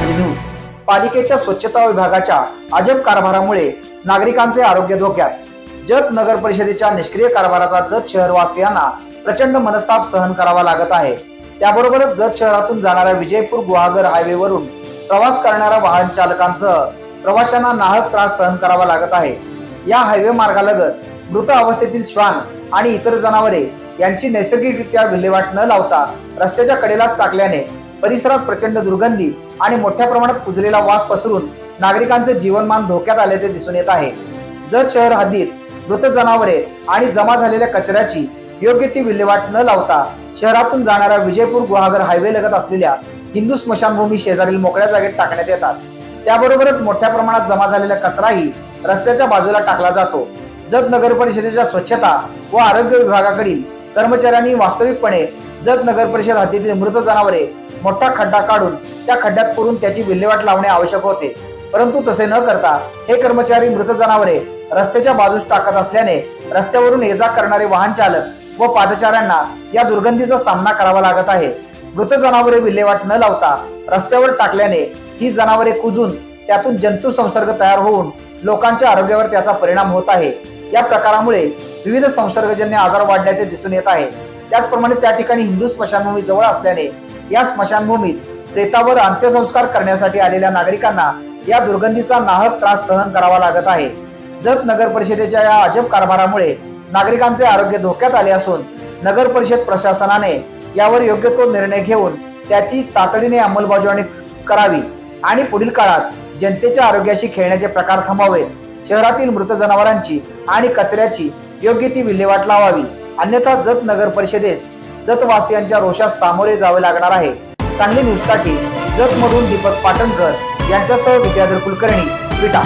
नागरी न्यूज पालिकेच्या स्वच्छता विभागाच्या अजब कारभारामुळे नागरिकांचे आरोग्य धोक्यात. जत नगर परिषदेच्या निष्क्रिय कारभाराचा जत शहरवासियांना प्रचंड मनस्ताप सहन करावा लागत आहे. त्याबरोबरच जत शहरातून जाणाऱ्या विजयपूर गुहागर हायवेवरून प्रवास करणाऱ्या वाहन चालकांसह प्रवाशांना नाहक त्रास सहन करावा लागत आहे. या हायवे मार्गालगत मृत अवस्थेतील श्वान आणि इतर जनावरे यांची नैसर्गिकरित्या विल्हेवाट न लावता रस्त्याच्या कडेलाच टाकल्याने परिसरात प्रचंड दुर्गंधी आणि मोठ्या प्रमाणात कुजलेला वास पसरून नागरिकांचे जीवनमान धोक्यात आल्याचे दिसून येत आहे. जर शहर हद्दीत मृत जनावरे आणि जमा झालेल्या कचऱ्याची योग्य ती विल्हेवाट न लावता शहरातून जाणाऱ्या विजयपूर गुहागर हायवे लगत असलेल्या हिंदू स्मशानभूमी शेजारील मोकळ्या जागेत टाकण्यात येतात. त्याबरोबरच मोठ्या प्रमाणात जमा झालेला कचराही रस्त्याच्या बाजूला टाकला जातो. जत नगर परिषदेच्या स्वच्छता व आरोग्य विभागाकडील कर्मचाऱ्यांनी वास्तविकपणे जत नगर परिषद हद्दीतील मृत जनावरे मोठा खड्डा काढून त्या खड्ड्यात पुरून त्याची विल्हेवाट लावणे आवश्यक होते. परंतु तसे न करता हे कर्मचारी मृत जनावरे रस्त्याच्या बाजूस टाकत असल्याने रस्त्यावरून ये जा करणारे वाहन चालक व पादचाऱ्यांना या दुर्गंधीचा सामना करावा लागत आहे. मृत जनावरे विल्हेवाट न लावता रस्त्यावर टाकल्याने ही जनावरे कुजून त्यातून जंतू संसर्ग तयार होऊन लोकांच्या आरोग्यावर त्याचा परिणाम होत आहे. या प्रकारामुळे विविध संसर्गजन्य आजार वाढल्याचे दिसून येत आहे. त्याचप्रमाणे त्या ठिकाणी हिंदू स्मशानभूमी जवळ असल्याने या स्मशानभूमीत प्रेतावर अंत्यसंस्कार करण्यासाठी आलेल्या नागरिकांना या दुर्गंधीचा नाहक त्रास सहन करावा लागत आहे. जत नगर परिषदेच्या या अजब कारभारामुळे नागरिकांचे आरोग्य धोक्यात आले असून नगर परिषद प्रशासनाने यावर योग्य तो निर्णय घेऊन त्याची तातडीने अंमलबजावणी करावी आणि पुढील काळात जनतेच्या आरोग्याशी खेळण्याचे प्रकार थांबावेत शहरातील मृत जनावरांची आणि कचऱ्याची योग्य ती विल्हेवाट लावावी. अन्यथा जत नगर परिषदेस जतवासियांच्या रोषास सामोरे जावे लागणार आहे. सांगली न्यूजसाठी जत मधून दीपक पाटणकर यांच्यासह विद्याधर कुलकर्णी विटा.